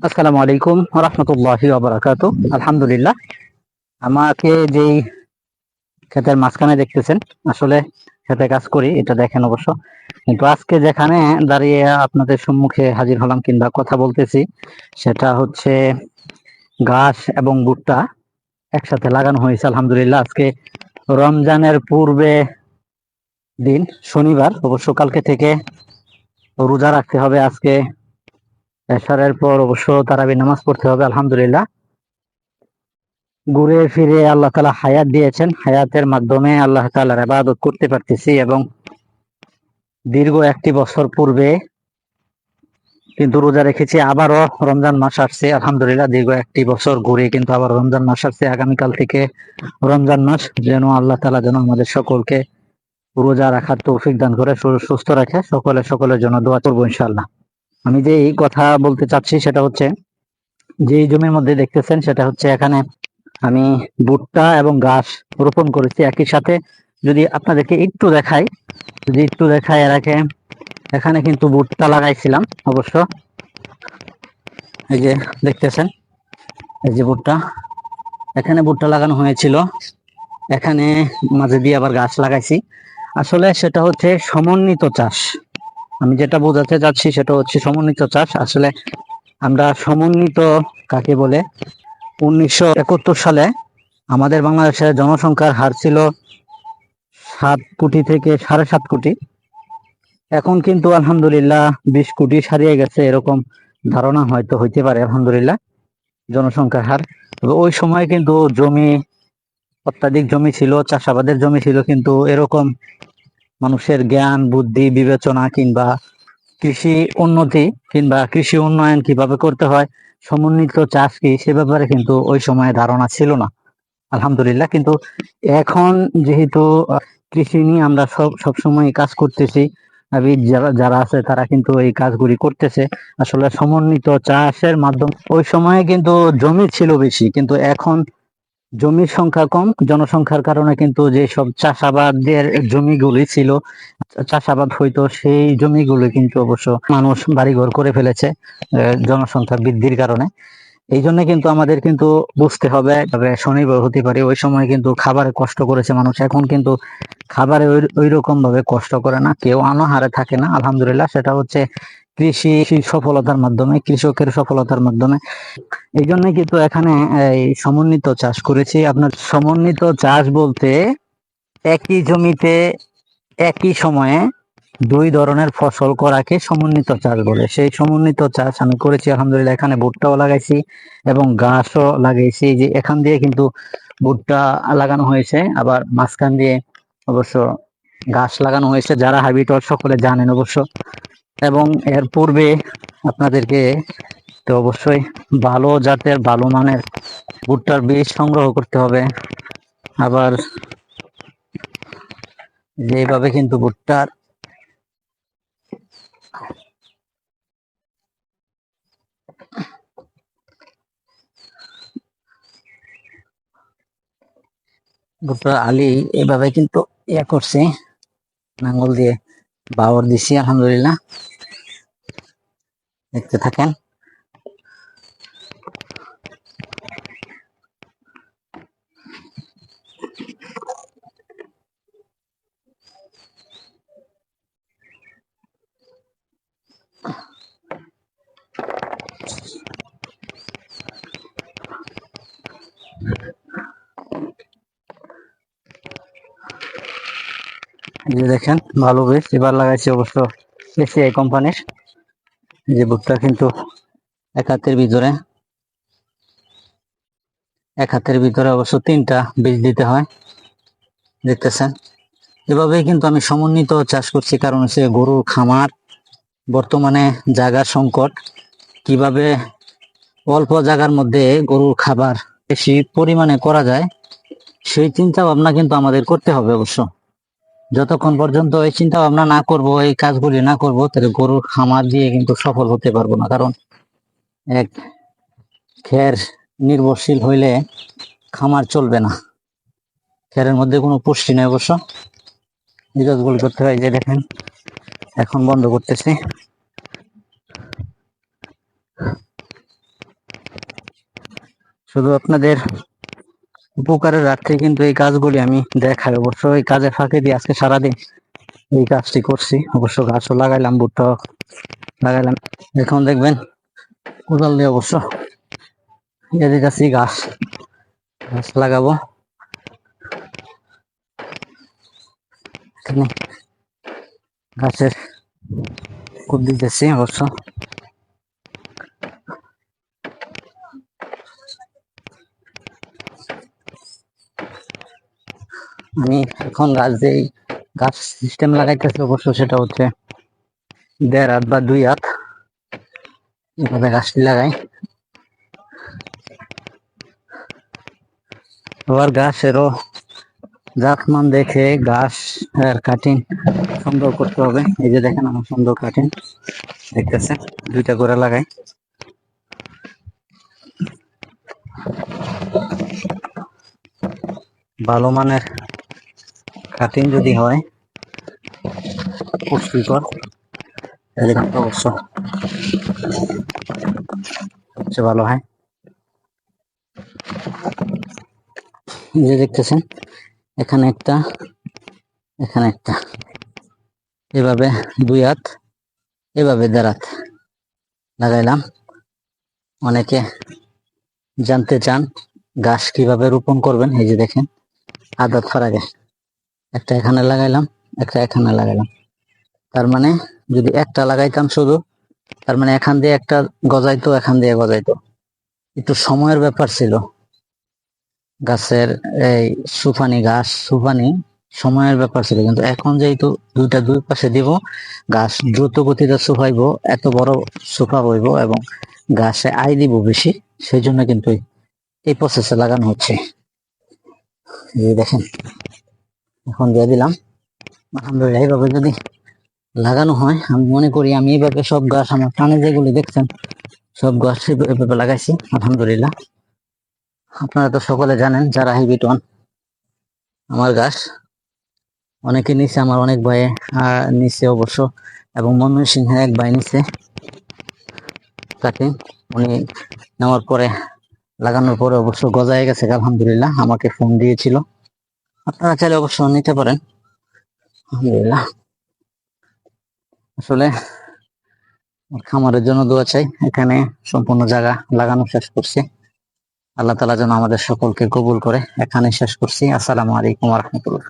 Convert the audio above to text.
আসসালামু আলাইকুম রহমতুল্লাহ বারাকাত আলহামদুলিল্লাহ। আমাকে যেই ক্ষেতের মাঝখানে দেখতেছেন, আসলে খেতে কাজ করি, এটা দেখেন অবশ্য। কিন্তু আজকে যেখানে দাঁড়িয়ে আপনাদের সম্মুখে হাজির হলাম কিংবা কথা বলতেছি, সেটা হচ্ছে ঘাস এবং ভুট্টা একসাথে লাগানো হয়েছে, আলহামদুলিল্লাহ। আজকে রমজানের পূর্বে দিন, শনিবার, অবশ্য কালকে থেকে রোজা রাখতে হবে আজকে। এশারের পর অবশ্য তারাবি নামাজ পড়তে হবে, আলহামদুলিল্লাহ। ঘুরে ফিরে আল্লাহ তালা হায়াত দিয়েছেন। হায়াতের মাধ্যমে আল্লাহ তালার আবাদত করতে পারতেছি এবং দীর্ঘ একটি বছর পূর্বে কিন্তু রোজা রেখেছি, আবারও রমজান মাস আসছে, আলহামদুলিল্লাহ। দীর্ঘ একটি বছর ঘুরে কিন্তু আবার রমজান মাস আসছে। আগামীকাল থেকে রমজান মাস যেন আল্লাহ তালা যেন আমাদের সকলকে রোজা রাখার তৌফিক দান করে, সুস্থ রাখে। সকলে সকলের জন্য দোয়া করব ইনশাল্লাহ আমি যে এই কথা বলতে চাচ্ছি সেটা হচ্ছে যে জমির মধ্যে দেখতেছেন সেটা হচ্ছে এখানে আমি ভুট্টা এবং ঘাস রোপণ করেছি। একই সাথে যদি আপনাদেরকে একটু দেখাই, যদি একটু দেখাই এর আগে, এখানে কিন্তু ভুট্টা লাগাইছিলাম অবশ্য। এই যে দেখতেছেন, এই যে ভুট্টা। এখানে ভুট্টা লাগানো হয়েছিল, এখানে মাঝে দিয়ে আবার গাছ লাগাইছি। আসলে সেটা হচ্ছে সমন্বিত চাষ। আমি যেটা বোঝাতে চাচ্ছি সেটা হচ্ছে সমন্বিত চাষ। আসলে আমরা সমন্বিত কাকে বলে? উনিশশো একাত্তর সালে আমাদের বাংলাদেশের জনসংখ্যার হার ছিল সাত কোটি থেকে সাড়ে সাত কোটি। এখন কিন্তু আলহামদুলিল্লাহ বিশ কোটি ছাড়িয়ে গেছে, এরকম ধারণা হয়তো হইতে পারে, আলহামদুলিল্লাহ, জনসংখ্যার হার। তবে ওই সময় কিন্তু জমি, অত্যাধিক জমি ছিল, চাষাবাদের জমি ছিল, কিন্তু এরকম মানুষের জ্ঞান, বুদ্ধি, বিবেচনা কিংবা কৃষি উন্নতি কিংবা কৃষি উন্নয়ন কীভাবে করতে হয়, সমন্বিত চাষ কি, সে ব্যাপারে কিন্তু ওই সময় ধারণা ছিল না। আলহামদুলিল্লাহ, কিন্তু এখন যেহেতু কৃষি নিয়ে আমরা সব সবসময় কাজ করতেছি যারা যারা আছে তারা কিন্তু এই কাজগুলি করতেছে। আসলে সমন্বিত চাষের মাধ্যমে, ওই সময়ে কিন্তু জমি ছিল বেশি, কিন্তু এখন জমির সংখ্যা কম, জনসংখ্যার কারণে কিন্তু যে সব চাষাবাদের জমিগুলি ছিল, চাষাবাদ হইতো সেই জমিগুলো কিন্তু অবশ্য মানুষ বাড়িঘর করে ফেলেছে জনসংখ্যা বৃদ্ধির কারণে। এই জন্য কিন্তু আমাদের কিন্তু বুঝতে হবে, তবে শনিবার হতে পারে, ওই সময় কিন্তু খাবারে কষ্ট করেছে মানুষ, এখন কিন্তু খাবারে ওই রকম ভাবে কষ্ট করে না, কেউ আনাহারে থাকে না, আলহামদুলিল্লাহ, সেটা হচ্ছে কৃষি সফলতার মাধ্যমে, কৃষকের সফলতার মাধ্যমে। এই জন্য কিন্তু এখানে সমন্বিত চাষ করেছি। আপনার সমন্বিত চাষ বলতে একই জমিতে একই সময়ে দুই ধরনের ফসল করাকে সমন্বিত চাষ বলে। সেই সমন্বিত চাষ আমি করেছি, আলহামদুলিল্লাহ, এখানে ভুট্টাও লাগাইছি এবং ঘাসও লাগাইছি। যে এখান দিয়ে কিন্তু ভুট্টা লাগানো হয়েছে, আবার মাঝখান দিয়ে অবশ্য ঘাস লাগানো হয়েছে। যারা হাইব্রিড সকলে জানেন অবশ্য। এবং এর পূর্বে আপনাদেরকে তো অবশ্যই ভালো জাতের, ভালো মানের ভুট্টার বীজ সংগ্রহ করতে হবে। আবার যেভাবে কিন্তু ভুট্টার ভুট্টার আলি এভাবে কিন্তু ইয়ে করছি। নাঙ্গল দিয়ে বাওয়ার দিছি, আলহামদুলিল্লাহ। দেখতে থাকেন। যে দেখেন ভালো বেশ এবার লাগাইছি অবশ্য এসিআই কোম্পানির। যে ভুট্টা কিন্তু এক হাতের ভিতরে, এক হাতের ভিতরে অবশ্য তিনটা বীজ দিতে হয়, দেখতেছেন। এভাবেই কিন্তু আমি সমন্বিত চাষ করছি, কারণ হচ্ছে গরুর খামার, বর্তমানে জায়গার সংকট। কীভাবে অল্প জায়গার মধ্যে গরুর খাবার বেশি পরিমাণে করা যায়, সেই চিন্তা ভাবনা কিন্তু আমাদের করতে হবে অবশ্য। যতক্ষণ পর্যন্ত এই চিন্তা ভাবনা না করব, এই কাজগুলি না করব, তাহলে গরুর খামার দিয়ে কিন্তু সফল হতে পারব না। কারণ এক খের নির্ভরশীল হইলে খামার চলবে না। খেরের মধ্যে কোনো পুষ্টি নেই অবশ্য। এই কাজগুলি করতে হয় যে দেখেন, এখন বন্ধ করতেছি। শুধু আপনাদের উপকারের রাত্রে কিন্তু এই কাজগুলি আমি দেখাই। অবশ্য এই কাজে ফাঁকে দিয়ে আজকে সারাদিন এই কাজটি করছি। অবশ্য গাছও লাগাইলাম ভুট্টা লাগাইলাম। এখন দেখবেন কোদাল দিয়ে অবশ্য এদের কাছে গাছ। গাছ লাগাবো। গাছের কুদ দিতেছি অবশ্য। আমি এখন গাছ যেই গাছ সিস্টেম লাগাইতেছি অবশ্য সেটা হচ্ছে দেড় হাত বা দুই হাত। এভাবে গাছটি লাগাই। আবার গাছেরও জাতমান দেখে গাছ আর কাটিং সুন্দর করতে হবে। এই যে দেখেন আমার সুন্দর কাটিং দেখতেছে, দুইটা করে লাগাই। ভালো মানের কাটিং যদি হয় পুষ্টিকর। তাহলে কিন্তু অবশ্য সবচেয়ে ভালো হয়। যে দেখতেছেন এখানে একটা এখানে একটা। এভাবে দুই হাত এভাবে দেড় হাত লাগাইলাম। অনেকে জানতে চান গাছ কীভাবে রোপণ করবেন? এই যে দেখেন আদাত ফারাগে। একটা এখানে লাগাইলাম, একটা এখানে লাগাইলাম। তার মানে যদি একটা লাগাইতাম শুধু, তার মানে এখান দিয়ে একটা গজাইতো, এখান দিয়ে গজাইতো। একটু সময়ের ব্যাপার ছিল। গাছের এই সুফানি গাছ, সুফানি সময়ের ব্যাপার ছিল। কিন্তু এখন যেহেতু দুইটা দুই পাশে দিব, গাছ দ্রুত গতিতে সুফাইব, এত বড় সুফা হইব এবং গাছে আই দিব বেশি, সেই জন্য কিন্তু এই- প্রসেসে লাগানো হচ্ছে। দেখেন। এখন দিয়ে দিলাম। আলহামদুলিল্লাহ এইভাবে যদি লাগানো হয় আমি মনে করি আমি এইভাবে সব গাছ আমার কানে যেগুলি দেখছেন সব গাছ এভাবে- লাগাইছি আলহামদুলিল্লাহ। আপনারা তো সকলে জানেন যারা হিবিট ওয়ান আমার গাছ অনেকে নিচে আমার অনেক আহ, নিচে অবশ্য এবং মনমোহন সিংহ এক ভাই নিচে কাটিং উনি নেওয়ার পরে লাগানোর পরে অবশ্য গজায় গেছে আলহামদুলিল্লাহ আমাকে ফোন দিয়েছিল। আপনারা চাইলে অবশ্য নিতে পারেন। আলহামদুলিল্লাহ। আসলে খামারের জন্য দোয়া চাই। এখানে সম্পূর্ণ জায়গা লাগানো শেষ করছি। আল্লাহ তালা যেন আমাদের সকলকে কবুল করে। এখানে শেষ করছি। আসসালামু আলাইকুম রহমতুল্লাহ।